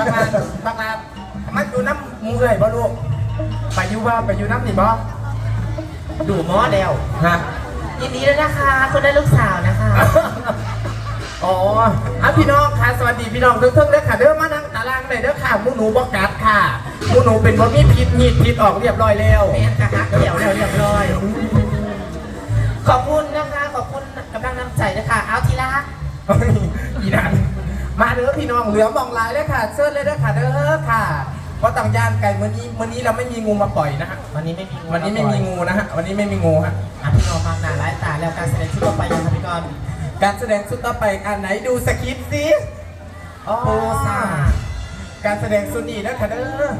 บักลาบักลามันอยู่น้ำมูเลยบ่ลูกไปอยู่ว่าไปอยู่น้ำนี่บ่ดูหม้อแล้วฮะยินดีด้วยนะคะ คุณได้ลูกสาวนะคะ อ๋ออะพี่น้องค่ะ สวัสดีพี่น้องทุกท่านเด้อค่ะ เด้อมานั่งตารางเลยเด้อค่ะหมูหนูบอกกัดค่ะหมูหนูเป็นบ่มีพิษหีดพิษออกเรียบร้อยแล้วแม่กะฮักเดี่ยวแล้วเรียบร้อย ขอบคุณนะคะ ขอบคุณกำลังน้ำใจนะคะ เอาทีละอีนัน มาเด้อพี่น้องเหลือมองลายเลยค่ะเชิญเลยเด้อค่ะเด้อค่ะเพราะต่างย่านไก่เมื่อนี้เมื่อนี้เราไม่มีงูมาปล่อยนะฮะวันนี้ไม่มีวันนี้ไม่มีงูนะฮะวันนี้ไม่มีงูฮะอะพี่น้องฟังหนาร้ายตาแล้วการแสดงชุดต่อไปยังครับพี่กรณ์การแสดงชุดต่อไปอันไหนดูสคริปต์สิอ๋อโอ้ซ่าการแสดงสุดนี้นะค่ะเด้อ